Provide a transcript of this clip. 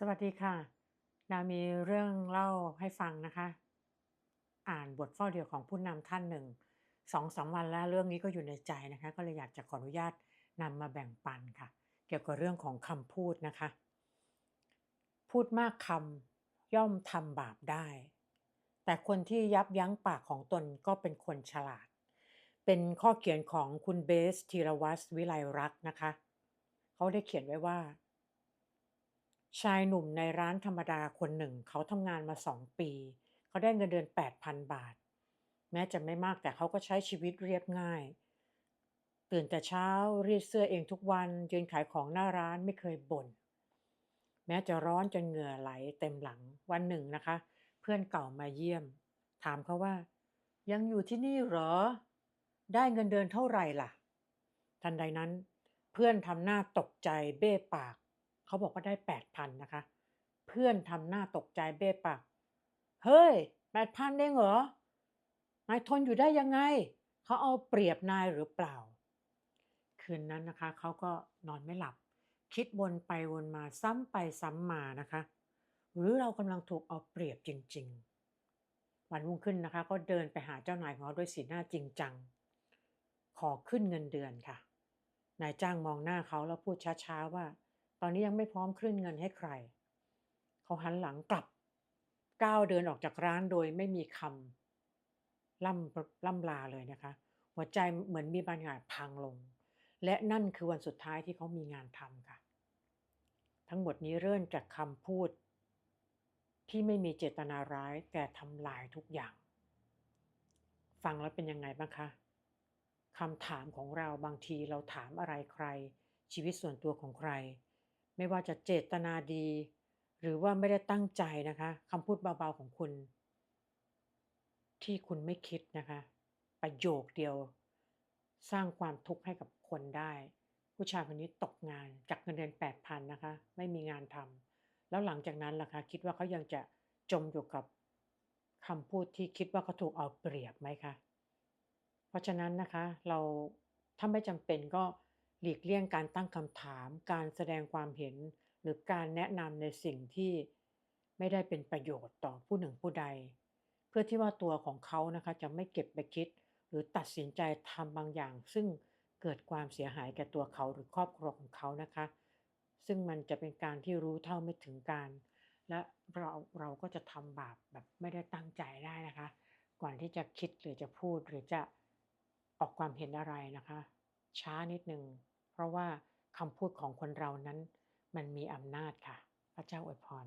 สวัสดีค่ะนามีเรื่องเล่าให้ฟังนะคะ อ่านบทเฝ้าเดียวของผู้นำท่านหนึ่งสองสามวันแล้วเรื่องนี้ก็อยู่ในใจนะคะ ก็เลยอยากจะขออนุญาตนำมาแบ่งปันค่ะ เกี่ยวกับเรื่องของคำพูดนะคะ พูดมากคำย่อมทำบาปได้ แต่คนที่ยับยั้งปากของตนก็เป็นคนฉลาด เป็นข้อเขียนของคุณเบสธีรวัตรวิไลรักนะคะ เขาได้เขียนไว้ว่า ชายหนุ่มในร้านธรรมดาคนหนึ่ง เขาทำงานมาสองปี เขาได้เงินเดือน 8,000 บาท แม้จะไม่มากแต่เขาก็ใช้ชีวิตเรียบง่าย ตื่นแต่เช้ารีดเสื้อเองทุกวันยืนขายของหน้าร้านไม่เคยบ่นแม้จะร้อนจนเหงื่อไหลเต็มหลังวันหนึ่งนะคะ เพื่อนเก่ามาเยี่ยม ถามเขาว่า ยังอยู่ที่นี่เหรอ ได้เงินเดือนเท่าไหร่ล่ะ ทันใดนั้น เพื่อนทำหน้าตกใจเบ้ปาก เขาบอกว่าได้แปดพันนะคะ เพื่อนทำหน้าตกใจเบ้ปากเฮ้ยแปดพันเองเหรอนายทนอยู่ได้ยังไง เขาเอาเปรียบนายหรือเปล่า คืนนั้นนะคะเขาก็นอนไม่หลับ คิดวนไปวนมาซ้ำไปซ้ำมานะคะ หรือเรากำลังถูกเอาเปรียบจริง ๆ วันรุ่งขึ้นนะคะ ก็เดินไปหาเจ้านายของเขาด้วยสีหน้าจริงจัง ขอขึ้นเงินเดือนค่ะนายจ้างมองหน้าเขาแล้วพูดช้าๆว่า อนนี้ยังไม่พร้อมขึ้นเงินให้ใคร เขาหันหลังกลับ ก้าวเดินออกจากร้านโดยไม่มีคำล่ำล่ำลาเลยนะคะ หัวใจเหมือนมีบางอย่างพังลง และนั่นคือวันสุดท้ายที่เขามีงานทำค่ะ ทั้งหมดนี้เริ่มจากคำพูด ที่ไม่มีเจตนาร้ายแต่ทำลายทุกอย่าง ฟังแล้วเป็นยังไงบ้างคะคำถามของเราบางทีเราถามอะไรใคร ชีวิตส่วนตัวของใคร ไม่ว่าจะเจตนาดี หรือว่าไม่ได้ตั้งใจนะคะคำพูดเบาๆของคุณ ที่คุณไม่คิดนะคะ ประโยคเดียว สร้างความทุกข์ให้กับคนได้ ผู้ชายคนนี้ตกงานจากเงินเดือนแปดพันนะคะ ไม่มีงานทำแล้วหลังจากนั้นล่ะคะ คิดว่าเขายังจะจมอยู่กับคำพูดที่คิดว่าเขาถูกเอาเปรียบไหมคะ เพราะฉะนั้นนะคะ เราถ้าไม่จำเป็นก็ หลีกเลี่ยงการตั้งคำถาม การแสดงความเห็น หรือการแนะนำในสิ่งที่ไม่ได้เป็นประโยชน์ต่อผู้หนึ่งผู้ใด เพื่อที่ว่าตัวของเขานะคะจะไม่เก็บไปคิด หรือตัดสินใจทำบางอย่าง ซึ่งเกิดความเสียหายแก่ตัวเขาหรือครอบครัวของเขานะคะ ซึ่งมันจะเป็นการที่รู้เท่าไม่ถึงการ และเราเราก็จะทำบาปแบบไม่ได้ตั้งใจได้นะคะ ก่อนที่จะคิดหรือจะพูดหรือจะออกความเห็นอะไรนะคะ ช้านิดนึง เพราะว่าคำพูดของคนเรานั้นมันมีอำนาจค่ะ พระเจ้าอวยพร